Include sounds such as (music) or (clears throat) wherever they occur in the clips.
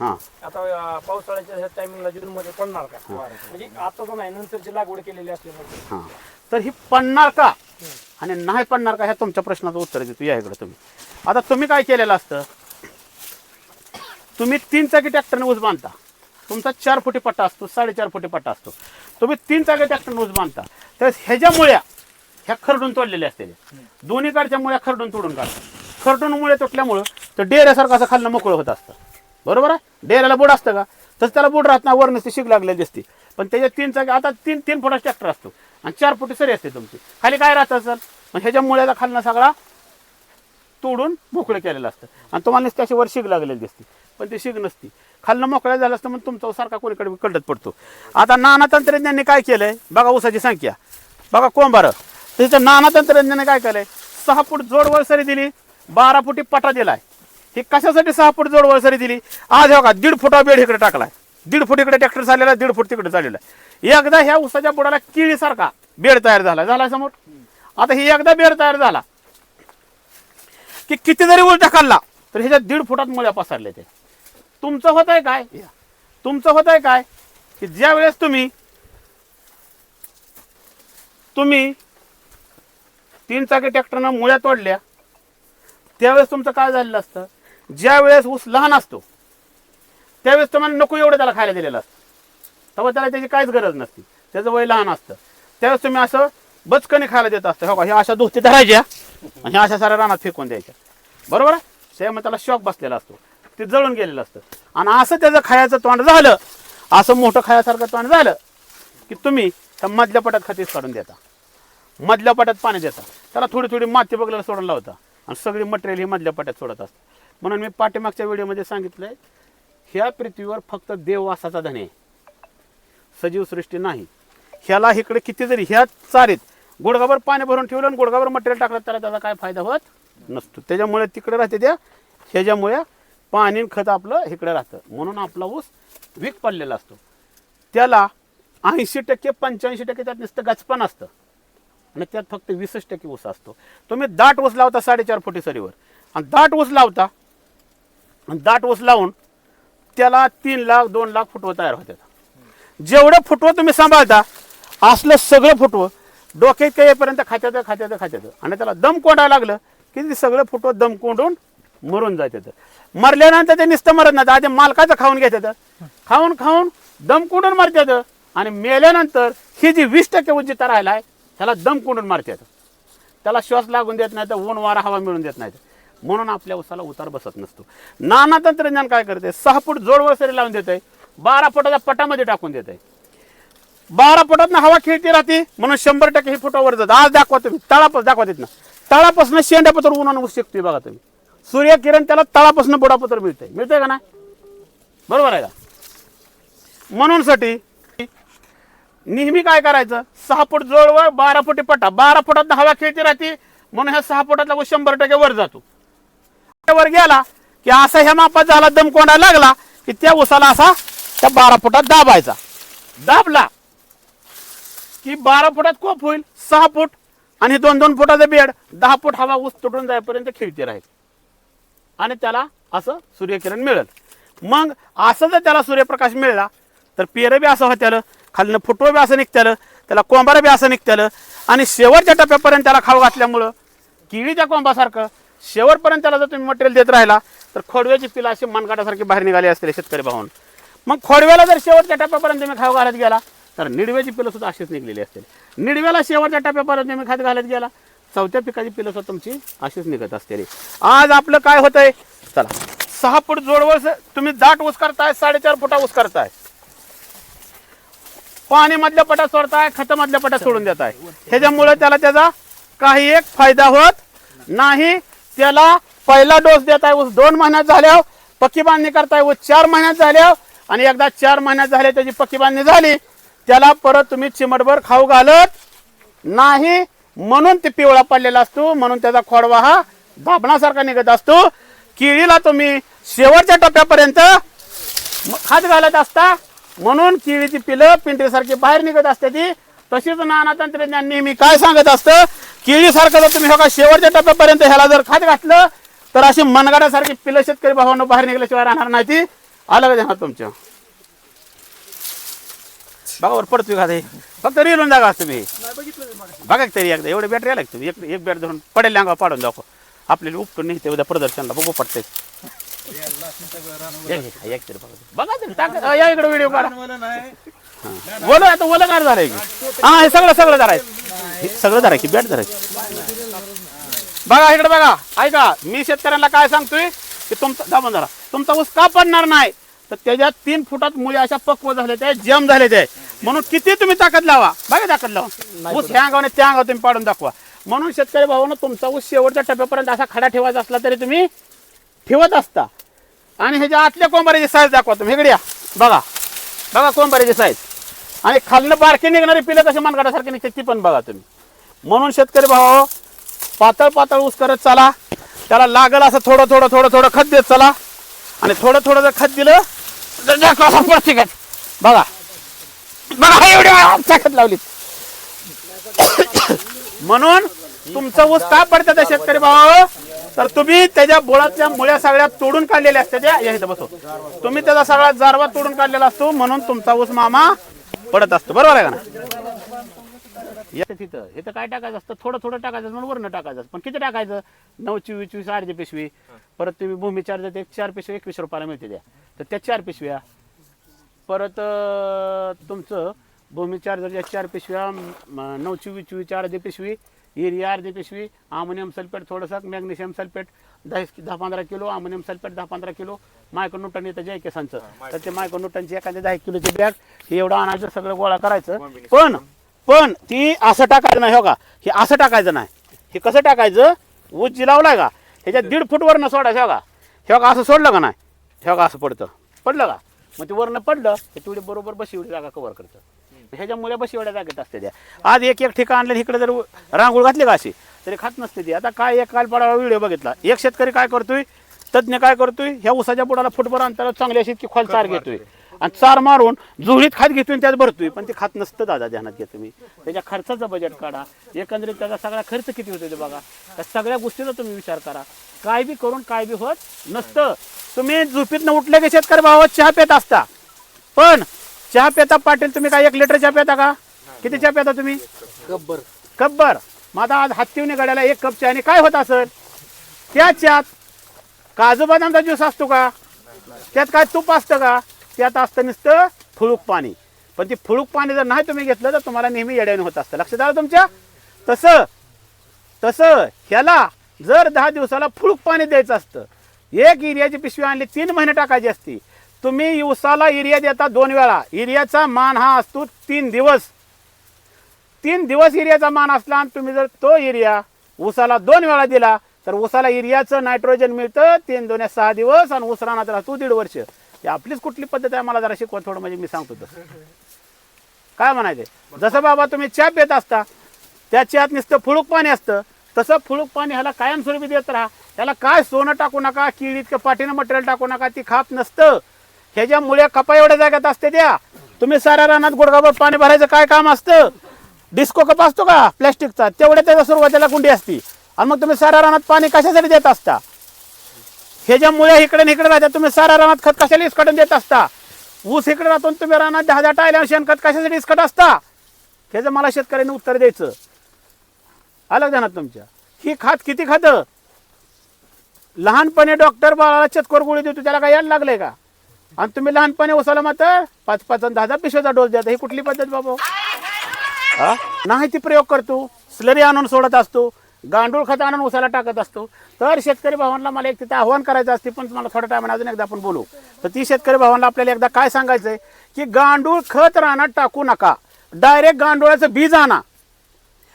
हां. आता पावसाळ्याच्या टायमिंगला जून मध्ये पडणार का? म्हणजे आता तर नाही नंतरची लागवड केलेली असल्यामुळे हां. तर ही पडणार का? आणि नाही पडणार का ह्या तुमच्या प्रश्नाचं उत्तर देतो या इकडे तुम्ही. आता तुम्ही काय केलेलं असतं? तुम्ही तीन चाकी ट्रॅक्टरने ऊस बांधता. तुमचा चार फुटी पट्टा असतो साडेचार फुटी पट्टा असतो. तुम्ही तीन चाकी ट्रॅक्टरने ऊस बांधता. तर ह्याच्या मुळ्या ह्या खरडून तोडलेल्या असते दोन्ही कडच्या मुळ्या खरडून तोडून काढतात खरडून मुळे तुटल्यामुळं तर डेऱ्यासारखं असं खाल्लं मोकळं होत असतं. बरोबर आहे? डेऱ्याला बोट असतं का? तसं त्याला बोट राहत नाही वर नसते शिक लागलेली असते पण त्याच्या तीन चाक आता तीन तीन फुटाचा ट्रॅक्टर असतो. आणि चार फुटी सरी असते तुमची. खाली काय राहतं असेल? मग ह्याच्या खालना खालनं सगळा तोडून मोकळं केलेलं असतं. आणि तुम्हाला नुसती अशी वर शिग लागलेली दिसते. पण ती शिग नसती. खालनं मोकळ्या झालं असतं मग तुमचा सारखा कोणीकडे कळत पडतो. आता नाना तंत्रज्ञांनी काय केलं आहे बघा ऊसाची संख्या. बघा कोंबार त्याचं नाना तंत्रज्ञाने काय केलं आहे सहा फूट जोडवर सरी दिली. बारा फुटी पटा दिलाय. ही कशासाठी सहा फूट जोड वळसरी दिली? आज हे का दीड फुटा बेड इकडे टाकलाय. दीड फूट इकडे ट्रॅक्टर चाललेला दीड फूट तिकडे चाललेला एकदा ह्या उसाच्या बुडाला किळीसारखा बेड तयार झाला. झाला समोर? आता ही एकदा बेड तयार झाला की किती जरी उलटा खाल्ला तर ह्याच्या दीड फुटात मुळ्या पसरले ते. तुमचं होत आहे काय? तुमचं होत आहे काय? की ज्या वेळेस तुम्ही तुम्ही तीन चाकी ट्रॅक्टरनं मुळ्या तोडल्या त्यावेळेस तुमचं काय झालेलं असतं? ज्या वेळेस ऊस लहान असतो त्यावेळेस तुम्हाला नको एवढं त्याला खायला दिलेलं असतं. तेव्हा त्याला त्याची काहीच गरज नसती. त्याचं वय लहान असतं. त्यावेळेस तुम्ही असं बचकने खायला देत असतं. हो का ह्या अशा दोस्ती धरायच्या आणि ह्या अशा साऱ्या रानात फेकून द्यायच्या. बरोबर आहे? त्यामुळे त्याला शॉक बसलेला असतो. ते जळून गेलेलं असतं. आणि असं त्याचं खायचं तोंड झालं असं मोठं खायासारखं तोंड झालं की तुम्ही त्या मधल्या पटात खतीच काढून देता. मधल्या पटात पाणी देता. त्याला थोडी थोडी माती बघल्याला सोडून लावता. आणि सगळी मटेरियल ही मधल्या पट्यात सोडत असतं. म्हणून मी पाठीमागच्या व्हिडिओमध्ये सांगितलंय ह्या पृथ्वीवर फक्त देववासाचा धने आहे. सजीव सृष्टी नाही. ह्याला इकडे किती जरी ह्या चारीत गुडगाभर पाणी भरून ठेवलं आणि गुडगाभर मटेरियल टाकलं त्याला त्याचा काय फायदा होत नसतो. त्याच्यामुळे तिकडे राहते त्या ह्याच्यामुळे पाणी खत आपलं इकडे राहतं. म्हणून आपला ऊस वीक पडलेला असतो. त्याला ऐंशी टक्के पंच्याऐंशी टक्के त्यात नुसतं गचपण असतं. आणि त्यात फक्त वीसच टक्के ऊस असतो. तुम्ही दाट ऊस लावता साडेचार फुटी सरीवर. आणि दाट ऊस लावता दाट ऊस लावून त्याला तीन लाख दोन लाख फुटवं तयार होतात. जेवढं फुटवं तुम्ही सांभाळता असलं सगळं फुटवं डोक्यात काही येईपर्यंत खात्यात खात्यात खात्यात. आणि त्याला दम कोंडायला लागलं की ते सगळं फुटवं दम कोंडून मरून जातात. मरल्यानंतर ते नुसतं मरत नाही आधी मालकाचं खाऊन घेतात. खाऊन खाऊन दम कोंडून मारतात. आणि मेल्यानंतर ही जी वीस टक्के उज्जिता राहिला आहे त्याला दम कोंडून मारतात. त्याला श्वास लागून देत नाही तर ऊन वारा हवा मिळून देत नाही म्हणून आपल्या उसाला उतार बसत नसतो. नाना तंत्रज्ञान काय करते सहा फूट जोडवर सरी लावून देत आहे बारा फुटाच्या पटामध्ये टाकून देत आहे बारा फुटात हवा खेळती राहते म्हणून शंभर टक्के ही फुटावर जात आज दाखवा तुम्ही. तळापास दाखवा देत ना तळापासून शेंड्यापत्र उन्हानं ऊस शिकतोय बघा तुम्ही. सूर्यकिरण त्याला तळापासून बुडापत्र मिळतंय. मिळतंय का नाही? बरोबर आहे का? म्हणून साठी नेहमी काय करायचं? सहा फूट जोडवर बारा फुटी पट्टा बारा फुटात हवा खेळती राहते म्हणून ह्या सहा फुटातला शंभर टक्के वर जातो. वर गेला की असा ह्या मापात झाला दम कोंडा लागला की त्या उसाला असा त्या बारा फुटात दाबायचा. दाबला की बारा फुटात कोप होईल सहा फूट आणि दोन दोन फुटाचं बेड दहा फूट हवा ऊस तुटून जाईपर्यंत खेळते राहील. आणि त्याला असं सूर्यकिरण मिळेल. मग असं जर त्याला सूर्यप्रकाश मिळाला तर पेरं बी असं होत्यालं खालनं फुटवं बी असं निघत्यालं त्याला कोंबारं बी असं निघत्यालं आणि शेवटच्या टप्प्यापर्यंत त्याला खाऊ घातल्यामुळं किळीच्या कोंबासारखं शेवटपर्यंत त्याला जर तुम्ही मटेरियल देत राहिला तर खोडव्याची पिलं अशी मनकाटासारखी बाहेर निघाली असतील शेतकरी भाऊन. मग खोडव्याला जर शेवटच्या टप्प्यापर्यंत तुम्ही खाऊ घालत गेला तर निडव्याची पिलं सुद्धा अशीच निघलेली असतील. निडव्याला शेवटच्या टप्प्यापर्यंत तुम्ही खात घालत गेला चौथ्या पिकाची पिलं सुद्धा तुमची अशीच निघत असतील. आज आपलं काय होतंय? चला सहा फूट जोडवळ तुम्ही दाट ऊस करताय साडेचार फुटा ऊस करताय. पाणी मधल्या पटात सोडताय खत मधल्या पटात सोडून देताय. ह्याच्यामुळे त्याला त्याचा काही एक फायदा होत नाही. त्याला पहिला डोस देत आहे ऊस दोन महिन्यात झाल्यावर पक्की बांधणी करताय ऊस चार महिन्यात झाल्यावर आणि एकदा चार महिन्यात झाले त्याची पक्की बांधणी झाली त्याला परत तुम्ही चिमटभर खाऊ घालत नाही म्हणून ते पिवळा पडलेला असतो म्हणून त्याचा खोडवा हा दाबणासारखा निघत असतो. केळीला तुम्ही शेवटच्या टप्प्यापर्यंत खात घालत असता म्हणून किळीची पिलं पिंटरीसारखी बाहेर निघत असते ती. तशीच नाना तंत्रज्ञान नेहमी काय सांगत असतं? केळीसारखं जर तुम्ही हो का शेवटच्या टप्प्यापर्यंत ह्याला जर खात घातलं तर अशी मनगाड्यासारखी पिलं शेतकरी भावांना बाहेर निघल्याशिवाय राहणार नाही ती आलं का तुमच्या बघा वर पडतोय का ते? फक्त रिलून जागा असतो मी बघा तरी एकदा एवढे बॅटरी आला तुम्ही? एक एक बॅट धरून पडेल अंगा पाडून दाखव. आपल्याला उपटून निघते उद्या प्रदर्शनला बघू पडते एक तरी बघा. बघा तरी टाक. या इकडे व्हिडिओ काढा. बोला आता बोला काय झालंय की. हा हे सगळं सगळं धरायचं हे सगळं धरायची बॅट धरायची बघा इकडे बघा. ऐका मी शेतकऱ्यांना काय सांगतोय? की तुमचा दाबून जरा. तुमचा ऊस का पडणार नाही? तर त्याच्यात तीन फुटात मुळे अशा पक्व झाले ते जम झाले ते म्हणून किती तुम्ही ताकद लावा? बघा ताकद लावा. ऊस ह्या अंगाने त्या अंगावर तुम्ही पाडून दाखवा. म्हणून शेतकरी भावानं तुमचा ऊस शेवटच्या टप्प्यापर्यंत असा खडा ठेवायचा असला तरी तुम्ही ठेवत असता. आणि ह्याच्या आतल्या कोंबारीची साईज दाखवा तुम्ही. इकडे या. बघा. बघा कोंबारीची साईज आणि खालनं बारके निघणारी पिलं कसे मनगडासारखे निघते ती पण बघा तुम्ही. म्हणून शेतकरी भावा पातळ पातळ ऊस करत चला. त्याला लागल असं थोडं थोडं थोडं थोडं खत देत चला. आणि थोडं थोडं जर खत दिलं तर दाखवा बघा. बघा एवढी खत लावली. म्हणून तुमचं ऊस का पडतं त्या शेतकरी भावा तर तुम्ही त्याच्या बोळातल्या मुळ्या सगळ्या तोडून काढलेल्या असतात त्या. बसो तुम्ही त्याचा सगळा जारवा तोडून काढलेला असतो. म्हणून तुमचा ऊस मामा पडत असतं. बरोबर आहे का ना येतं तिथं. तर काय टाकायचं असतं? थोडं थोडं टाकायचं म्हणून वरनं टाकायचं पण किती टाकायचं? नऊ चोवीस चोवीस अर्धी पिशवी. परत तुम्ही भूमी चार्ज एक चार पिशवी एकवीस रुपयाला मिळते द्या तर त्या चार पिशव्या. परत तुमचं भूमी चार्जरच्या चार पिशव्या नऊ चोवीस चोवीस अर्धी पिशवी युरिया अर्धी पिशवी अमोनियम सल्फेट थोडंसं मॅग्नेशियम सल्फेट दहा दहा पंधरा किलो अमोनियम सल्फेट दहा पंधरा किलो मायक्रोन्यूटन येतं जय केसांचं. तर ते मायक्रोन्यूटनची एखादी दहा किलोची बॅग हे एवढं आणायचं सगळं गोळा करायचं. पण पण ती असं टाकायचं नाही हो का? हे असं टाकायचं नाही. हे कसं टाकायचं? ऊस जी लावलाय का? ह्याच्यात दीड फूट वरनं सोडायचं हो का? हे का असं सोडलं का नाही? हे का असं पडतं. पडलं का? मग ते वरनं पडलं ते तेवढी बरोबर बशी एवढी जागा कव्हर करतं. ह्याच्यामुळे बशी एवढ्या जागेत असते त्या. आज एक एक ठिकाण आणलं इकडे जर रांगोळ घातली का अशी? तरी खात नसते ती. आता काय एक काल पडावा व्हिडिओ बघितला. एक शेतकरी काय करतोय? तज्ञ काय करतोय? ह्या उसाच्या बुडाला फुटभर अंतरावर चांगली अशी इतकी खोल चार घेतोय. आणि चार मारून जुळीत खात घेतोय आणि त्यात भरतोय. पण ते खात नसतं दादा ध्यानात घ्या तुम्ही त्याच्या खर्चाचं बजेट काढा. एकंदरीत त्याचा सगळा खर्च किती होतो ते बघा. त्या सगळ्या गोष्टीचा तुम्ही विचार करा. काय बी करून काय बी होत नसतं. तुम्ही झोपीतनं उठले की शेतकरी भावात चहा पेत असता. पण चहा पेता पाटील तुम्ही काय एक लिटर चहा पेता का? किती चहा पेता तुम्ही? गब्बर. कब्बर माझा आज हत्तीवने गड्याला एक कप चहाने काय होत असेल? त्या चहात काजू बदामचा ज्यूस असतो का? त्यात काय तूप असतं का? त्यात असतं नुसतं फुळूक पाणी. पण ती फुळूक पाणी जर नाही तुम्ही घेतलं तर तुम्हाला नेहमी येड्याने होत असतं. लक्षात आलं तुमच्या? तसं तसं ह्याला जर दहा दिवसाला फुळूक पाणी द्यायचं असतं एक युरियाची पिशवी आणली तीन महिने टाकायची असती तुम्ही उसाला युरिया देता दोन वेळा. युरियाचा मान हा असतो तीन दिवस. तीन दिवस युरियाचा मान असला आणि तुम्ही जर तो युरिया उसाला दोन वेळा दिला तर ऊसाला युरियाचं नायट्रोजन मिळतं तीन दोन सहा दिवस आणि ऊस रानात राहतो दीड वर्ष. आपलीच कुठली पद्धत आहे? मला जरा शिकवा थोडं म्हणजे मी सांगतो तसं. काय म्हणायचे जसं बाबा तुम्ही चहा पित असता त्या चहात नुसतं फुळूक पाणी असतं. तसं फुळूक पाणी ह्याला कायमस्वरूपी देत राहा. त्याला काय सोनं टाकू नका किड इतकं पाठीनं मटेरियल टाकू नका ती खाप नसतं. ह्याच्यामुळे कपा एवढ्या जाग्यात असते त्या. तुम्ही साऱ्या रानात गुडघाभर पाणी भरायचं काय काम असतं? डिस्को कप असतो का? प्लॅस्टिकचा. तेवढ्या त्याच्या सुरुवातीला कुंडी असती. आणि मग तुम्ही साऱ्या रानात पाणी कशासाठी देत असता? ह्याच्यामुळे इकडे मुळे इकडे राहतात तुम्ही साऱ्या रानात खत कशाला इसकडून देत असता? ऊस इकडे राहतो तुम्ही रानात दहा दहा टायल्या शेणखत कशासाठी इसकट असता? ह्याचं मला शेतकऱ्यांनी उत्तर द्यायचं. आलं ध्यानात तुमच्या. ही खात किती खातं? लहानपणी डॉक्टर बाळाला चतकोर गोळी देतो त्याला काय यायला लागलंय का? आणि तुम्ही लहानपणी उसाला मात्र पाच पाच दहा दहा पिशव्याचा डोस द्या ही कुठली पद्धत बाबा? नाही ती प्रयोग करतो. स्लरी आणून सोडत असतो. गांडूळ खत आणून उसाला टाकत असतो. तर शेतकरी भावांना मला एक तिथे आव्हान करायचं असते पण तुम्हाला थोड्या टायमाने अजून एकदा आपण बोलू. तर ती शेतकरी भावांना आपल्याला एकदा काय सांगायचंय? की गांडूळ खत रानात टाकू नका. डायरेक्ट गांडुळाचं बीज आणा.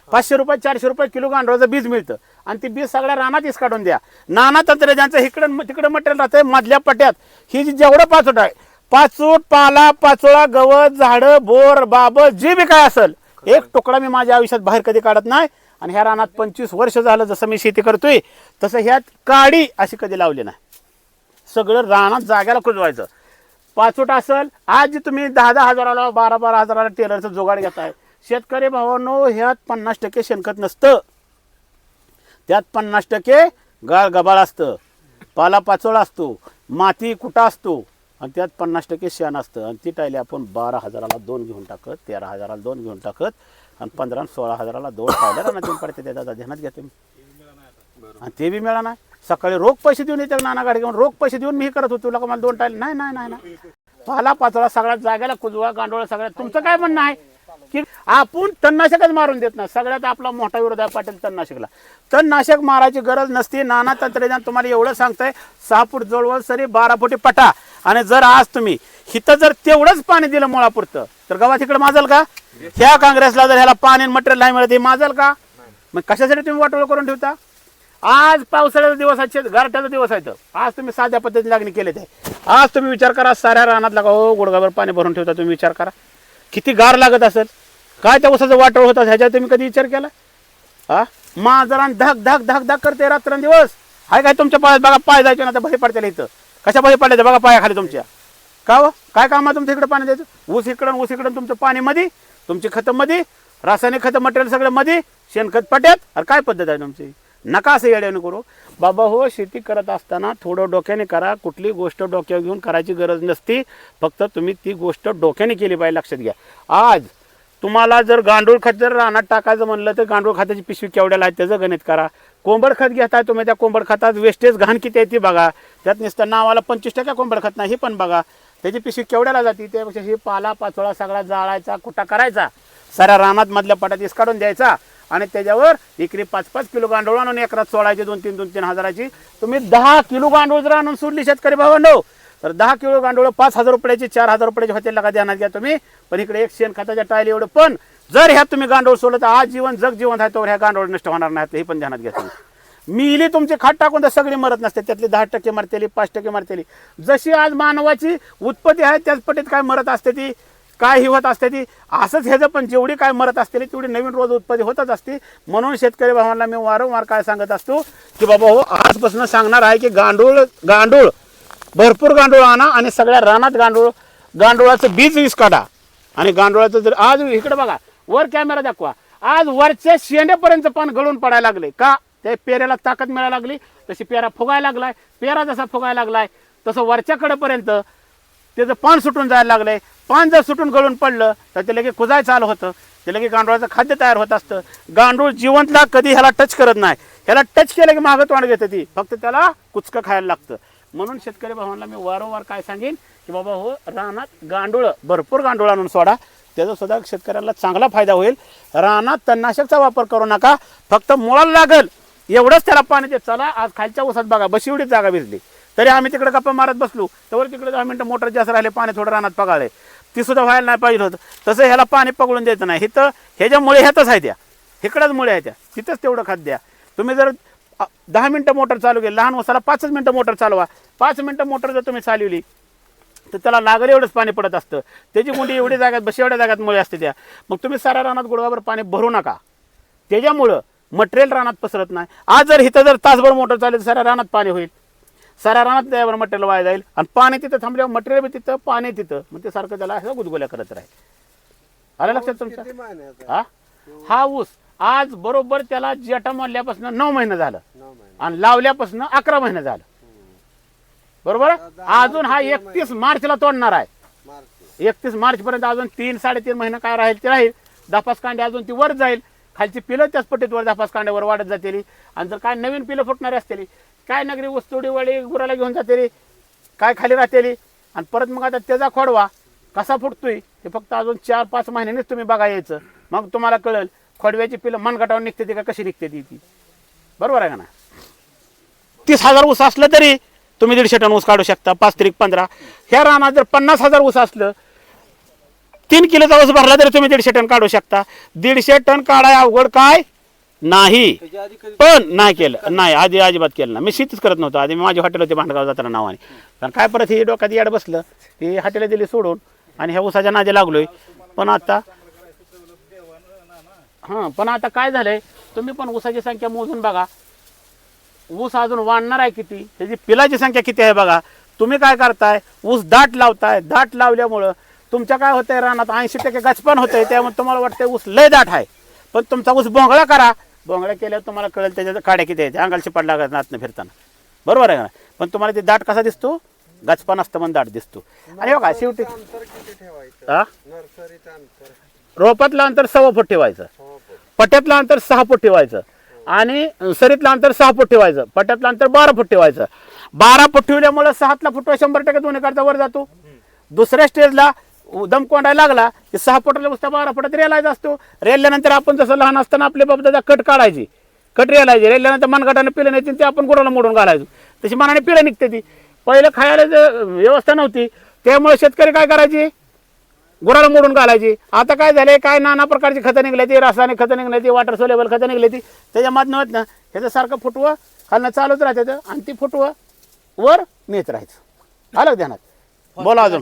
पाचशे रुपये चारशे रुपये किलो गांडूळाचं बीज मिळतं. आणि ती बीज सगळ्या रानात काढून द्या. नाना तंत्रज्ञानचं इकडं तिकडं मटेरियल राहतंय मधल्या पट्ट्यात ही जी जेवढं पाचोट आहे पाचोट पाला पाचोळा गवत झाडं बोर बाब जे बी काय असेल एक तुकडा मी माझ्या आयुष्यात बाहेर कधी काढत नाही. आणि ह्या रानात पंचवीस वर्ष झालं जसं मी शेती करतोय तसं ह्यात काडी अशी कधी लावली नाही. सगळं रानात जाग्याला कुजवायचं पाचोट असेल आज तुम्ही दहा दहा हजाराला बारा बारा हजाराला टेलरचं जुगाड घेताय. शेतकरी भावांनो ह्यात पन्नास टक्के शेणखत नसतं. त्यात पन्नास टक्के गाळ गबाळ असतं. पाला पाचोळा असतो. माती कुटा असतो. आणि त्यात पन्नास टक्के शेण असतं. आणि ती टायली आपण बारा हजाराला दोन घेऊन टाकत तेरा हजाराला दोन घेऊन टाकत आणि पंधरा आणि सोळा हजाराला दोन टायल्या राहणार देऊन पडते त्याचा ध्यानात घ्या तुम्ही. आणि ते बी मिळा नाही. सकाळी रोख पैसे देऊन येते नाना गाडी घेऊन रोख पैसे देऊन मी हे करत होतो तुला मला दोन टाईल नाही नाही नाही नाही. पाला पाचोळा सगळ्यात जागेला कुजवा गांडोळा सगळ्यात. तुमचं काय म्हणणं आहे? की आपण तणनाशकच मारून देत नाही. सगळ्यात आपला मोठा विरोध आहे पाटील तणनाशकला. तणनाशक मारायची गरज नसते. नाना तंत्रज्ञान तुम्हाला एवढं सांगतंय सहा फूट जवळ सरी बारा फुटी पटा. आणि जर आज तुम्ही हिथं जर तेवढंच पाणी दिलं मुळापुरतं तर गावात इकडे माजल का? ह्या काँग्रेसला जर ह्याला पाणी मटेरियल नाही मिळत हे माजल का? मग कशासाठी तुम्ही वाटोळ करून ठेवता? आज पावसाळ्याचा दिवस आहे गारठ्याचा दिवस आहे आज तुम्ही साध्या पद्धतीने लागणी केले ते आज तुम्ही विचार करा साऱ्या रानात लागा हो गुडगावर पाणी भरून ठेवता तुम्ही विचार करा. किती गार लागत असेल? काय त्या उसाचं वाटोळ होतं ह्याच्यावर तुम्ही कधी विचार केला? हा? माजरान धाक धाक धाक धाक करते रात्रंदिवस. हाय काय तुमच्या पायात? बघा पाय जायचे ना तर बही पडते इथं. कशा बही पडल्या बघा पाया खाली तुमच्या. का हो? काय काम आहे तुमच्या इकडे पाणी द्यायचं ऊस इकडं ऊस इकडं तुमचं पाणी मध्ये तुमची खतं मध्ये रासायनिक खतं मटेरियल सगळं मध्ये शेणखत पट्यात. अरे काय पद्धत आहे तुमची? नका असं येड्याने करू. बाबा हो शेती करत असताना थोडं डोक्याने करा. कुठली गोष्ट डोक्यावर घेऊन करायची गरज नसती. फक्त तुम्ही ती गोष्ट डोक्याने केली पाहिजे लक्षात घ्या. आज तुम्हाला जर गांडूळ खत जर रानात टाकायचं म्हणलं तर गांडूळ खताची पिशवी केवढ्याला आहे त्याचं गणित करा. कोंबड खत घेताय तुम्ही त्या कोंबड खतात वेस्टेज घाण किती आहे ती बघा. त्यात नुसतं नावाला पंचवीस टक्के कोंबड खत नाही हे पण बघा. त्याची पिशवी केवढ्याला जाते? त्यापेक्षा ही पाला पाचोळा सगळा जाळायचा कुटा करायचा? साऱ्या रानात मधल्या पटात इस काढून द्यायचा आणि त्याच्यावर इकडे पाच पाच किलो गांडूळ आणून एकरात सोळायचे दोन तीन दोन तीन हजाराची. तुम्ही दहा किलो गांडूळ जर आणून सोडली शेतकरी भावांनो तर दहा किलो गांडूळ पाच हजार रुपयाची चार हजार रुपयाची हॉटेलला का ध्यानात घ्या तुम्ही. पण इकडे एक शेण खताच्या एवढं. पण जर ह्या तुम्ही गांडूळ सोडलं तर आज जीवन जग जीवन आहे तर ह्या गांडूळ नष्ट होणार नाही. हे पण ध्यानात घ्या तुम्ही. मी इली तुमची खाट टाकून तर सगळी मरत नसते. त्यातली दहा टक्के मरतेली पाच टक्के मरतेली. जशी आज मानवाची उत्पत्ती आहे त्याच पटीत काय मरत असते ती काय हिवत असते ती असंच ह्याचं पण जेवढी काय मरत असते तेवढी नवीन रोज उत्पत्ती होतच असते. म्हणून शेतकरी भावांना मी वारंवार काय सांगत असतो की बाबा हो आजपासून सांगणार आहे की गांडूळ गांडूळ भरपूर गांडूळ आणा आणि सगळ्या रानात गांडूळ गांडुळाचं बीज वीस काढा. आणि गांडुळाचं जर आज इकडे बघा वर कॅमेरा दाखवा. आज वरच्या शेंड्यापर्यंत पान गळून पडायला लागले. का? त्या पेऱ्याला ताकद मिळायला लागली तशी पेरा फुगायला लागलाय. पेरा जसा फुगायला लागलाय तसं वरच्याकडेपर्यंत त्याचं पान सुटून जायला लागलंय पान जर सुटून गळून पडलं तर ते लगे कुजायचं आलं होतं. ते लगे गांडुळाचं खाद्य तयार होत असतं. गांडूळ जिवंतला कधी ह्याला टच करत नाही. ह्याला टच केलं की मागं तोंड घेतं ती. फक्त त्याला कुचकं खायला लागतं. म्हणून शेतकरी भावांना मी वारंवार काय सांगेन की बाबा हो रानात गांडूळ भरपूर गांडूळ आणून सोडा. त्याचा सुद्धा शेतकऱ्याला चांगला फायदा होईल. रानात तणनाशकचा वापर करू नका. फक्त मुळाला लागल एवढंच त्याला पाणी देत चला आज खालच्या उसात बघा बशी एवढीच जागा भिजली. तरी आम्ही तिकडे गप्पा मारत बसलो. तर तिकडे दहा मिनटं मोटर जास्त राहिले पाणी थोडं रानात पगाळले. ती सुद्धा व्हायला नाही पाहिजे होतं. तसं ह्याला पाणी पकडून द्यायचं नाही. हिथं ह्याच्या मुळे ह्यातच आहे त्या इकडंच मुळे आहे त्या तिथंच तेवढं खात द्या तुम्ही जर दहा मिनटं मोटर चालू केली लहान उसाला पाचच मिनटं मोटर चालवा. पाच मिनटं मोटर जर तुम्ही चालवली तर त्याला लागल एवढंच पाणी पडत असतं. त्याची गुंडी एवढी जागात बशी एवढ्या जागात मुळे असते त्या. मग तुम्ही साऱ्या रानात गुडगावर पाणी भरू नका. त्याच्यामुळं मटेरियल रानात पसरत नाही. आज जर इथं जर तासभर मोटर चालली तर साऱ्या रानात पाणी होईल. साऱ्या रानात त्यावर मटेरियल वाया जाईल. आणि पाणी तिथं थांबल्यावर मटेरियल बी तिथं पाणी तिथं. मग ते सारखं त्याला असं गुदगुल्या करत राहील. आलं लक्षात तुमच्या हा? हा ऊस आज बरोबर त्याला जेटा मारल्यापासून नऊ महिने झालं. आणि लावल्यापासून अकरा महिने झालं. बरोबर? अजून हा एकतीस मार्चला तोडणार आहे. एकतीस मार्च पर्यंत अजून तीन साडेतीन महिने काय राहील ते राहील. दपास कांडे अजून ती वर जाईल. खालची पिलं त्याच पट्टीत वर कांड्यावर वाढत जातील. आणि जर काय नवीन पिलं फुटणारी असतील काय नगरी वस्तुडीवाळी गुराला घेऊन जातेली काय खाली राहतेली? आणि परत मग आता त्याचा खोडवा कसा फुटतोय हे फक्त अजून चार पाच महिन्यानेच तुम्ही बघा यायचं. मग तुम्हाला कळेल खोडव्याची पिलं मनगटावर निघते ती का कशी निघते ती ती. बरोबर आहे का ना तीस हजार ऊस असलं तरी तुम्ही दीडशे टन ऊस काढू शकता पाच तरी पंधरा. ह्या रानात जर पन्नास हजार ऊस असलं तीन किलोचा ऊस भरला तरी तुम्ही दीडशे टन काढू शकता. दीडशे टन काढाय अवघड काय? नाही. पण नाही केलं. नाही आधी अजिबात केलं ना मी शेतीच करत नव्हतो. आधी मी माझी हॉटेल होती भांडगाव जाताना नावाने. कारण काय परत ही डोक्यात याड बसलं. ती हॉटेल दिली सोडून आणि ह्या ऊसाच्या नादी लागलोय. पण आता हां पण आता काय झालंय? तुम्ही पण ऊसाची संख्या मोजून बघा. ऊस अजून वाढणार आहे किती? त्याची पिलाची संख्या किती आहे बघा. तुम्ही काय करताय? ऊस दाट लावताय. दाट लावल्यामुळं तुमच्या काय होतंय रानात? ऐंशी टक्के गचपण होतंय त्यामुळे तुम्हाला वाटतंय ऊस लय दाट आहे. पण तुमचा ऊस बोंगळा करा. बोंगळा केल्यावर तुम्हाला कळेल त्याच्या काड्या किती आहेत. अंगालची पडला नातनं फिरताना. बरोबर आहे का पण तुम्हाला ते दाट कसा दिसतो? गचपा नसतं म्हणून दाट दिसतो. आणि बघा शेवटी हा रोपातलं अंतर सव्वा फूट ठेवायचं. पण. पट्ट्यातलं अंतर सहा फूट ठेवायचं. आणि सरीतलं अंतर सहा फूट ठेवायचं. पट्ट्यातलं अंतर बारा फूट ठेवायचं. बारा फूट ठेवल्यामुळे सहातला फुटवा शंभर टक्के दोन्ही करता वर जातो. दुसऱ्या स्टेजला दम कोंडायला लागला की सहा फुटाला बसता बारा फुटात रेलायचा असतो. रेल्यानंतर आपण जसं लहान असताना आपले बाबतीत कट काढायची. कट रेलायची. रेल्यानंतर मनगटाने पिलं नाही ते आपण गुराला मोडून घालायचो. तशी मनाने पिलं निघते ती. पहिलं खायला जर व्यवस्था नव्हती त्यामुळे शेतकरी काय करायचे? गुराला मोडून घालायची. आता काय झाले काय नाना प्रकारची खतं निघली ती रासायनिक खतं निघली ती वॉटर सोलेबल खतं निघली ती त्याच्या माध्यमात ना ह्याचं सारखं फुटवं खालनं चालूच राहतं आणि ती फुटवं वर नेत राहायचं. आलं ध्यानात? बोला अजून.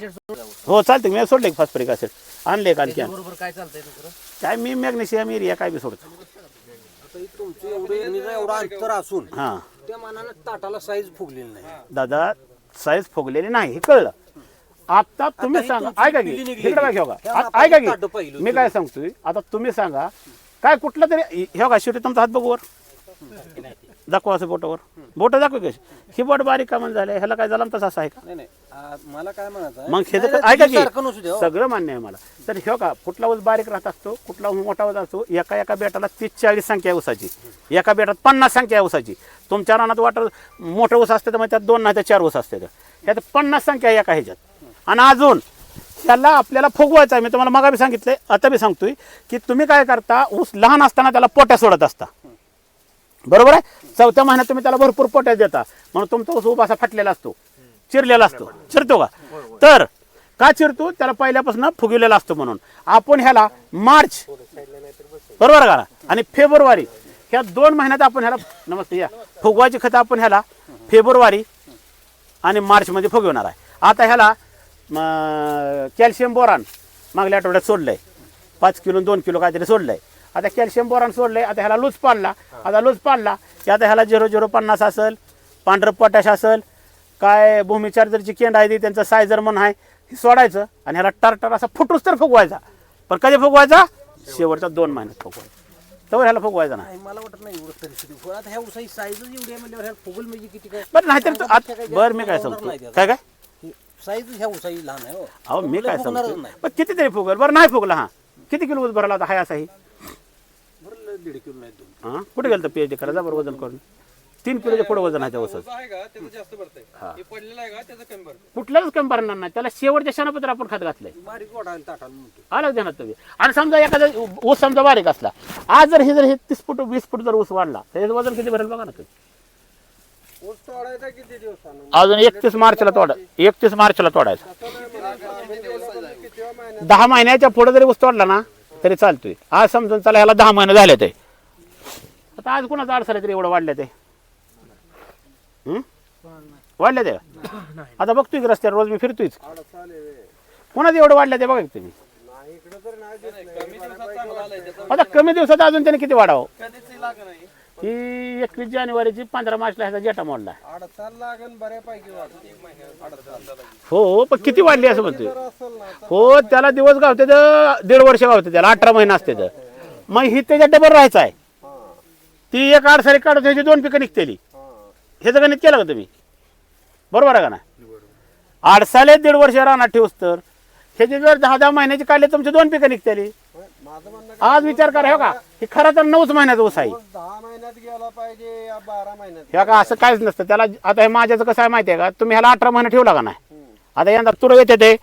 हो चालते मी सोडले फॉस्फरिक ऍसिड आणले काल की बरोबर काय चालतंय दुसरं? काय मी मॅग्नेशियम एरिया काय बी सोडतो. आता हे तुमचं एवढं निरा एवढं अंतर असून हां. त्या मानानं ताटाला साईज फुगलेली नाही. दादा साईज फुगलेली नाही हे कळलं. आता तुम्ही सांगा ऐका की इकडे बघा ह्या का आपण ऐका ताटं की पाहिलं मी काय सांगतोय आता तुम्ही सांगा काय कुठलं तरी हे बघा शेवटी तुमचा हात बघू वर. दाखवा असं बोटावर. बोट दाखव कशी? ही बोट बारीक का म्हणजे झालं ह्याला काय झालं तसं असं आहे का? नाही नाही. आ, मला काय म्हणायचं मग हे तर ऐका सारखं नसू की द्या हो. सगळं मान्य आहे मला. तर हे का कुठला ऊस बारीक राहत असतो कुठला ऊस मोठा होत असतो एका एका बेटाला तीस चाळीस संख्या आहे ऊसाची. एका बेटात पन्नास संख्या आहे ऊसाची. तुमच्या रानात वाटर मोठं ऊस असते तर मग त्यात दोन नाही तर चार ऊस असते तर. ह्यात पन्नास संख्या आहे एका ह्याच्यात. आणि अजून त्याला आपल्याला फुगवायचं आहे. मी तुम्हाला मगा बी सांगितलंय आता बी सांगतोय की तुम्ही काय करता ऊस लहान असताना त्याला पोट्या सोडत असता. बरोबर आहे? चौथ्या महिन्यात तुम्ही त्याला भरपूर पोट्या देता. म्हणून तुमचा ऊस उभा असा फाटलेला असतो. चिरलेला असतो. चिरतो का? तर का चिरतो? त्याला पहिल्यापासून फुगवलेला असतो म्हणून. आपण ह्याला मार्च बरोबर का? आणि फेब्रुवारी ह्या दोन महिन्यात आपण ह्याला नमस्ते या. फुगवायची खतं आपण ह्याला फेब्रुवारी आणि मार्चमध्ये फुगवणार आहे. आता ह्याला कॅल्शियम बोरान मागल्या आठवड्यात सोडलंय. पाच किलो दोन किलो काहीतरी सोडलंय. आता कॅल्शियम बोरान सोडलंय आता ह्याला लूज पाडला. आता लूज पाडला की आता ह्याला झिरो झिरो पन्नास असेल पांढरं पोटॅश असेल काय भूमी चार्जरची केंड आहे ती त्यांचं सायझर म्हणून आहे हे सोडायचं आणि ह्याला टारटार असा फुटूस तर फुगवायचा. पण कधी फुगवायचा? शेवटच्या दोन महिन्यात फुगवायचा. तर ह्याला फुगवायचा नाही. मला वाटत नाही एवढं तरी आता ह्या उसाची साईजच एवढी आहे ह्या फुगल म्हणजे किती काय? बरं नाहीतर तू आत- काही बरं मी काय सांगतो. काय काय? साईज ह्या उसाची लहान आहे हो. अहो मी काय सांगतो? किती तरी फुगल? बरं नाही फुगला हा. किती किलो ऊस भरला होता? हाय असाही दीड किलो नाही दोन हा कुठे गेलं पीएचडी करा बरं वजन करून. तीन किलोच्या पुढे वजन आहे त्या ऊसाचं. आहे का? त्याचं जास्त भरतंय. हे. पडलेलं आहे का? त्याचं कमी भरतंय. कुठल्याच कमी भरणार नाही. त्याला शेवटच्या क्षणापत्र आपण खात घातलंय. बारीक वाढायला ताटाला म्हणतो आलं ध्यानात तुम्ही. आणि समजा एखादा ऊस समजा बारीक असला आज जर हे जर हे तीस फूट वीस फूट जर ऊस वाढला तर त्याचं वजन किती भरेल बघा ना तुम्ही? ऊस तोडायचा किती दिवसानं? अजून एकतीस मार्चला तोडा एकतीस मार्चला तोडायचा. किती महिन्यात दहा महिन्याच्या पुढे जरी ऊस तोडला ना तरी चालतोय. आज समजून चला ह्याला दहा महिने झाले ते. आता आज कुणाचं अडसर तरी एवढं वाढले ते? हं? वाढले ते? आता बघतोय की रस्त्यावर रोज मी फिरतोयच. अडचाले कोणाचं एवढं वाढलं ते बघा की तुम्ही. नाही इकडं तर नाही दिसलं. आता कमी दिवसात अजून त्याने किती वाढावं? ही एकवीस जानेवारीची पंधरा मार्चला ह्याचा जेटा मोडला अडचाल लागन बऱ्यापैकी वाटते. अडचाल हो पण किती वाढली असं म्हणतोय? तर असेल ना आता हो त्याला दिवस गावते तर दीड वर्ष गावते त्याला अठरा महिने असते तर. मग ही त्याच्यात डबल राहायचं आहे. हा ती एक आडसारी काढत ह्याची दोन पिकं निघतेली. हा ह्याचं गणित केलं का तुम्ही? बरोबर आहे का ना आडसाले दीड वर्ष राहणार ठेवूस तर. ह्याची जर दहा दहा महिन्याची काढले तुमचे दोन पिकं निघतेली. आज विचार करा हो का हे खरं तर नऊच महिन्याचा ऊस आहे. दहा महिन्यात गेला पाहिजे या बारा महिन्यात हे का असं काहीच नसतं. त्याला आता हे माझ्याचं कसं आहे माहिती आहे का? तुम्ही ह्याला अठरा महिने ठेवला का नाही? आता यंदा तुरं येते ते.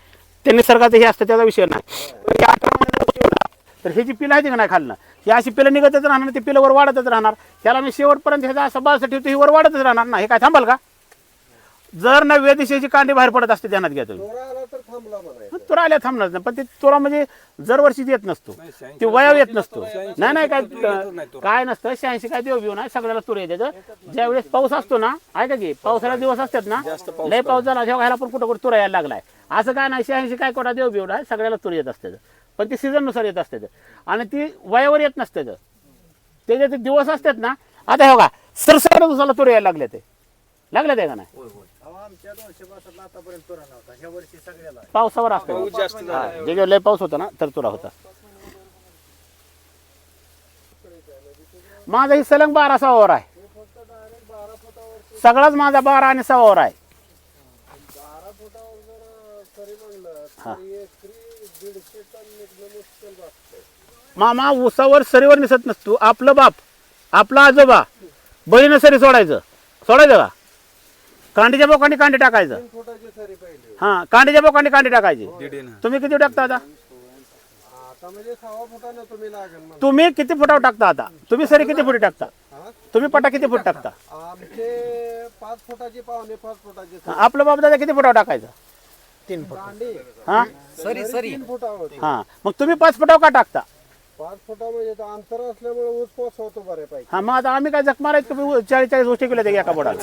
ते निसर्गाचं हे असतं त्याचा विषय नाही. पण हे अठरा महिने ठेवला, तर ही जी पिलं आहे ती का नाही खाल्लं? ही अशी पिलं निघतच राहणार ती पिलं वर वाढतच राहणार. त्याला मी शेवटपर्यंत ह्याचा असं बास ठेवतो ही वर वाढतच राहणार ना? हे काय थांबाल का? जर नव्या दिशेची कांडी बाहेर पडत असते ध्यानात घ्या तुम्ही. चोरा आला तर थांबला म्हणायचं. तुरा आल्या थांबणार नाही. पण ते तुरा म्हणजे दरवर्षी येत नसतो. ते वयाव येत नसतो. नाही नाही काय काय नसतं. शहाऐंशी काय देव बिव नाही सगळ्याला तुर येते. ज्या वेळेस पाऊस असतो ना ऐका की पावसाळा दिवस असतात ना लय पाऊस झाला तेव्हा ह्याला पण कुठं कुठं तुरा यायला लागलाय. असं काय नाही शहाऐंशी काय कोणा देव बिव नाही सगळ्याला तुर येत असते पण ते सीझननुसार येत असते आणि ती वयावर येत नसते त्याचे ते दिवस असतात ना आता हे बघा सरसर दिवसाला तुर यायला लागले ते. लागले ते का नाही? आमच्या दोनशे पासष्टला आतापर्यंत तुरा नव्हता. ह्या वर्षी सगळ्याला. पावसावर असतं हा, जेव्हा लय पाऊस होता ना तर तुरा होता. माझा ही सलंग बारा सवावर आहे. सगळाच माझा बारा आणि सवावर आहे. हा. मामा उसावर सरीवर निसत नसतो. आपलं बाप आपला आजोबा बहिणं सरी सोडायचं. सोडायचं का? कांडीच्या बोकांनी कांडी टाकायचं. फुटाची सरी हा कांडीच्या बोकांनी कांडी टाकायची. तुम्ही किती टाकता आता? आता म्हणजे फुटानं तुम्ही लागेल म्हणा. तुम्ही किती फुटावर टाकता आता? तुम्ही सरी किती फुटी टाकता? हा? तुम्ही पटा किती फूट टाकता? आमचे पाच फुटाची पावणे पाच फुटाची सरी. आपलं बाप दादा किती फुटावर टाकायचं? तीन फूट. दांडी हा? सरी सरी. तीन फुटावर. हा मग तुम्ही पाच फुटावर का टाकता? पाच तर अंतर असल्यामुळे ऊस बऱ्यापैकी. हा मग आता आम्ही काय जख चाळीस चाळीस गोष्टी केल्या त्या एका बोटाला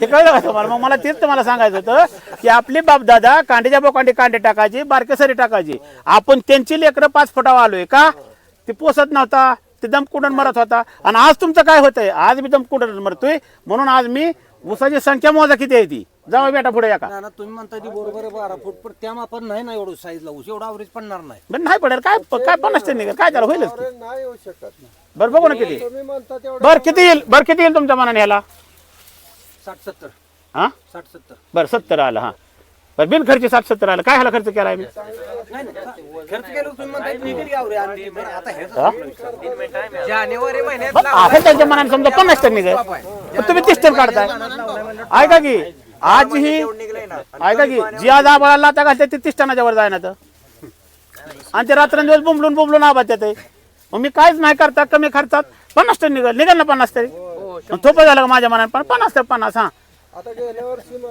ते कळलं का तुम्हाला? मग मला तेच तुम्हाला सांगायचं होतं की आपली बाप दादा कांडीच्या बोकांडी कांडे टाकायची बारकेसरी टाकायची. आपण त्यांची लेकरं पाच फुटावर आलोय का? ते पोसत नव्हता ते दमकुंडन मरत होता. आणि आज तुमचं काय होतंय? आज मी दमकुंडन मरतोय. म्हणून आज मी ऊसाची संख्या मोजा किती आहे ती. जावा बेटा पुढे एका ना ना तुम्ही म्हणता ती बरोबर आहे बारा फूट पण त्या मापात नाही ना एवढं साईजला ऊस. एवढा अवरेज पडणार नाही. बरं नाही पडेल. काय काय पन्नास टन निघेल? काय त्याला होईलच की. नाही येऊ शकत. बरं बघू ना किती. तुम्ही म्हणता तेवढं बरं किती येईल? बरं किती येईल तुमच्या मनाने ह्याला साठ सत्तर. हा? साठ सत्तर. बरं सत्तर आलं हा. बरं बिन खर्च साठ सत्तर आलं. काय ह्याला खर्च केलाय? मी नाही नाही खर्च केलं तुम्ही आवरे बरं आता हे? हा? जानेवारी महिन्यात बरं, आहे त्यांच्या मनाने समजा पन्नास टन निघेल. पण तुम्ही तीस टन काढताय. ऐका की आज ही ऐका की जी आज आबाळाला आता घालते ती तीस टनाच्या वर जाय ना तर. आणि ते रात्रंदिवस बुंबलून बुंबलून आबाद येते मग मी काहीच नाही करता कमी खर्चात पन्नास टन निघेल निघेल ना पन्नास तरी. थोपं झालं का माझ्या मनाने? पण पन्नास तर पन्नास हा.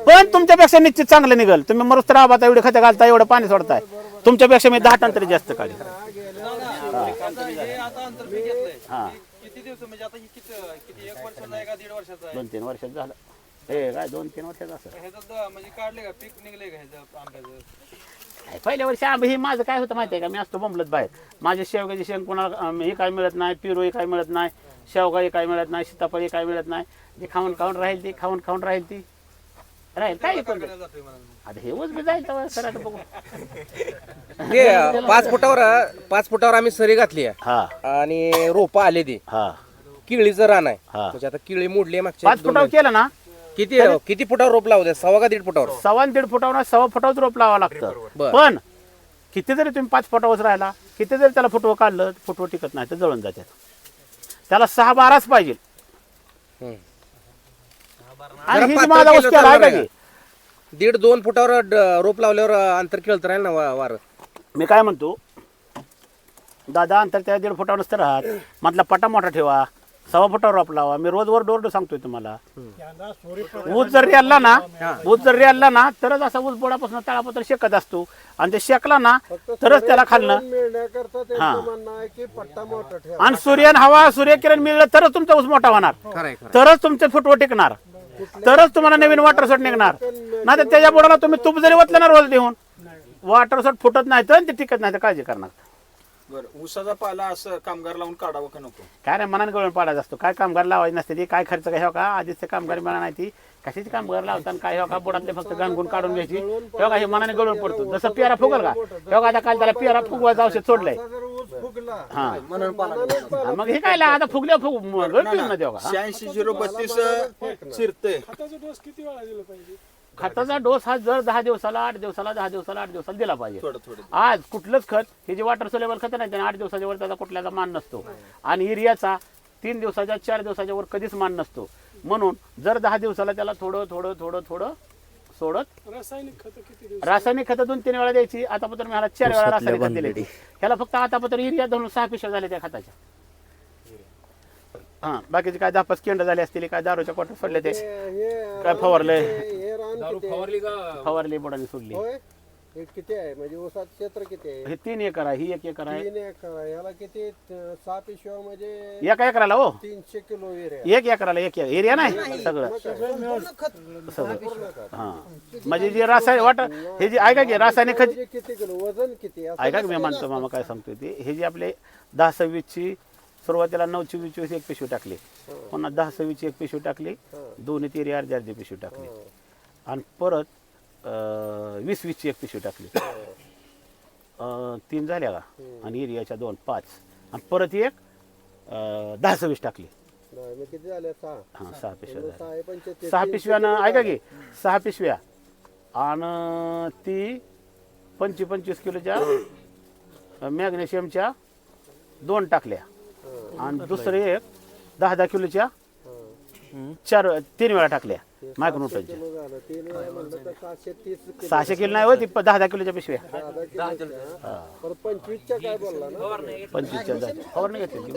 पण तुमच्यापेक्षा निश्चित चांगलं निघेल. तुम्ही मरुस्तर आबाद एवढे खतं घालता एवढं पाणी सोडताय. तुमच्यापेक्षा मी दहा टन तरी जास्त काढेल हा किती दिवस आता किती किती एक वर्षाचा आहे का दीड वर्षाचा आहे? दोन तीन वर्षात झालं. हे काय दोन तीन वर्षात असं? ह्याचं म्हणजे काढले का? पीक निघले का ह्याचं आंब्याचं? काय पहिल्या वर्षी आंबे हे माझं काय होतं माहिती आहे का? मी असतो बोंबलत बाहेर. माझ्या शेवगाची शेंग कोणाला अं, हे काय मिळत नाही पिरो हे काय मिळत नाही शेवगा हे काय मिळत नाही सीताफळ हे काय मिळत नाही. जे खाऊन खाऊन राहील ती खाऊन खाऊन राहील ती. राहील काय पण जातोय मला आता हे उच बी जाईल तेव्हा सर आता बघू. (laughs) ते पाच फुटावर पाच फुटावर आम्ही सरी घातली आहे. हा. आणि रोपं आले ते हा. किळीचं रान आहे. हा. म्हणजे आता किळी मोडली मागच्या पाच दोन फुटावर केलं ना? किती किती फुटावर रोप लावू द्या? सव्वा का दीड फुटावर? सव्वा आणि दीड फुटावर सव्वा फुटावर रोप लावावं लागतं. बरं. पण किती जरी तुम्ही पाच फुटावर राहिला किती जरी त्याला फुटवं काढलं फुटवं टिकत नाही तर जळून जातात त्याला सहा बाराच पाहिजे. हम्म. आणि ही जी पातळ माझा केलं ऊस केला आहे का तर की. दीड दोन फुटावर ड- रोप लावल्यावर अंतर खेळत राहील ना वा- वार. मी काय म्हणतो दादा अंतर त्या दीड फुटावर नसतं राहत. (clears throat) म्हटलं पटा मोठा ठेवा. सव्वा फुटावर रोप लावा. मी रोज वर डोर सांगतोय तुम्हाला. ऊस जर रेलला ना ऊस जर रेलला ना तरच असा ऊस बोडापासून तळापत्र शेकत असतो. आणि ते शेकला ना तरच त्याला खाल्लं. हा. आणि सूर्यन हवा सूर्यकिरण मिळलं तरच तुमचा ऊस मोठा होणार. खरं तरच तुमचे फुटवं टिकणार. तरच तुम्हाला नवीन वॉटर शॉट निघणार. नाही तर त्याच्या बुडाला तुम्ही तूप जरी ओतलं ना रोज देऊन वॉटर शॉट फुटत नाही तर ते टिकत नाही तर काळजी करणार. बरं ऊसाचा पाला असं कामगार लावून काढावं का नको? काय नाही मनाने गळून पाडायचं असतो. काय कामगार लावायचे नसते ती? काय खर्च काय हो का? आधीच ते कामगार मिळा नाही ती. कशाची कामगार लावतात काय? हो का बुडातले फक्त गणगुण काढून घ्यायची. हो का हे मनाने गळून पडतो. जसं पियारा फुगल का? हो का आता काल त्याला पियारा फुगवायचं औषध सोडलंय. फुगला हा पाला हा, मग हे काय ला, आता फुगल्या फुग गळतीच ना देवा का शहाऐंशी झिरो बत्तीस शिरते खताचा डोस हा जर दहा दिवसाला आठ दिवसाला दहा दिवसाला आठ दिवसाला दिला पाहिजे. थोडं थोडं आज कुठलंच खत हे जे वॉटर सोलेबल खत नाही त्याने आठ दिवसाच्या वर त्याचा कुठल्याचा मान नसतो. आणि युरियाचा तीन दिवसाच्या चार दिवसाच्या वर कधीच मान नसतो. म्हणून जर दहा दिवसाला त्याला थोडं थोडं थोडं थोडं सोडत रासायनिक खतं दोन तीन वेळा द्यायची. आतापत्र मी ह्याला चार वेळा रासायनिक खत दिले ह्याला फक्त आतापत्र युरिया धरून सहा पिशव्या झाल्या त्या खताच्या. हा बाकीचे काय दहा पाच केंड झाले असतील काय दारूच्या क्वार्टर सोडले ते? काय फवारलंय हे रान किती आहे? फवारली बोडाने सोडली. होय? हे किती आहे? म्हणजे ऊसात क्षेत्र किती आहे? हे तीन एकर आहे ही एक एकर आहे. तीन एकर आहे. याला किती अं, सहा पिशव्या म्हणजे एका एकराला हो? तीनशे किलो एक एकराला एक एक एरिया नाही? सगळं. सगळं. हा. म्हणजे जे रासायनिक वाटर हे जे ऐका की रासायनिक खत म्हणजे किती किलो? वजन किती? असं ऐका की मी म्हणतो मामा काय सांगतोय ते? हे जे आपले दहा सव्वीसची सुरुवातीला नऊ चोवीस चोवीस एक पिशवी टाकली. पुन्हा दहा सव्वीसची एक पिशवी टाकली. दोन्ही तेरी अर्धी अर्धी पिशवी टाकली. आणि परत वीस वीसची एक पिशवी टाकली. तीन झाल्या का? आणि एरियाच्या दोन पाच. आणि परत एक दहा सव्वीस टाकली. हां सहा पिशव्या. सहा पिशव्यानं ऐका की सहा पिशव्या. आणि ती पंचवीस पंचवीस किलोच्या मॅग्नेशियमच्या दोन टाकल्या. आणि दुसरे एक दहा दहा किलोच्या चार तीन वेळा टाकल्या मायक्रोन्यूटनच्या सहाशे किलो नाही होती दहा दहा किलोच्या पिशव्या. पंचवीसच्या दहा. फवारणी घेतली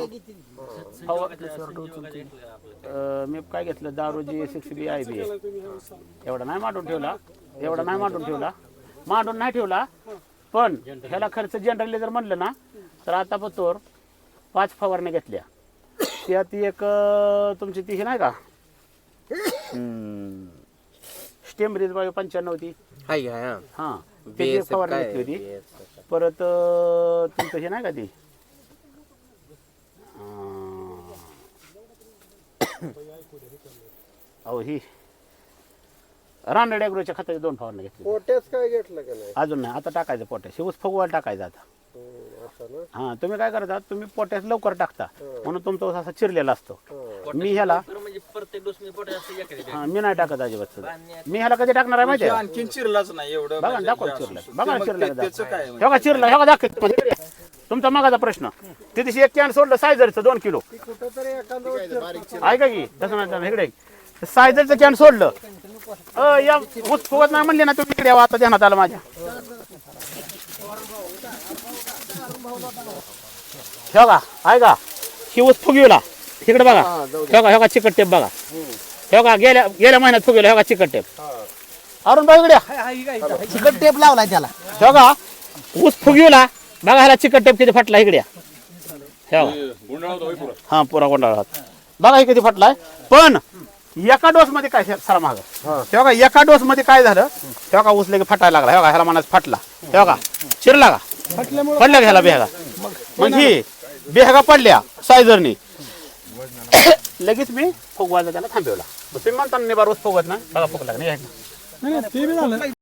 अं, मी काय घेतलं? दारूजी सिक्स बी आय बी. एवढा नाही मांडून ठेवला. एवढा नाही मांडून ठेवला. मांडून नाही ठेवला. पण ह्याला खर्च जनरली जर म्हणलं ना तर आता पतोर पाच फवारण्या घेतल्या. त्यात एक अं, तुमची ती ही नाही का? स्टेम रिज बायो पंच्याण्णव ती हाय हाय हा. हां त्याची एक BSF फवारणी काय घेतली होती. BSF. परत अं, तुमचं हे नाही का ती? अं, अहो ही. रानडे अॅग्रोच्या खताचे दोन फवारणी घेतली पोट्याच काय घेतलं का नाही? अजून नाही. आता टाकायचं पोटॅश ऊस फुगवायला टाकायचं आता. हम्म, ना हां तुम्ही काय करता? तुम्ही पोटॅश लवकर टाकता. म्हणून तुमचा ऊस असा चिरलेला असतो. मी ह्याला म्हणजे प्रत्येक डोस मी हां मी नाही टाकत अजिबात सुद्धा. मी ह्याला कधी टाकणार आहे माहिती आहे? आणखीन चिरलाच नाही एवढं बघा म्हणजे दाखव हे चिरला. बघा मग चिरला ते- त्याचं काय हे बघा चिरला हे बघा दाखव. तुमचा मगाचा प्रश्न. ते दिवशी एक कॅन सोडलं सायझरचं दोन किलो. ऐका की तसं नाही इकडे. सायझरचं कॅन सोडलं. अ, या ऊस फुगत नाही म्हणले ना तुम्ही इकडे यावं, आता ध्यानात आलं माझ्या. हे बघा ऐका ही ऊस फुगविला. इकडे बघा. हे बघा हे बघा चिकट टेप बघा. हे बघा गेल्या गेल्या महिन्यात फुगविला हे बघा चिकट टेप. अरुण भाऊ इकडे चिकट टेप लावलाय त्याला. हे बघा ऊस फुगविला बघा ह्याला चिकट टेप किती फाटला इकडे हे बघा. हा पुरा गोंडाळ बघा हे किती फाटलाय. पण एका डोस मध्ये काय सरा माग? हे. बघा एका डोस मध्ये काय झालं? हे बघा ऊस लगे फाटायला लागला. हे बघा ह्याला मनाच फाटला. हे बघा चिरला का? पडल्या का ह्याला बेहगा. मग ही बेहगा पडल्या सायझरनी. (coughs) लगेच मी फुगवायला त्याला थांबवला. तुम्ही म्हणता निबार फुगत ना बघा फुगला नाही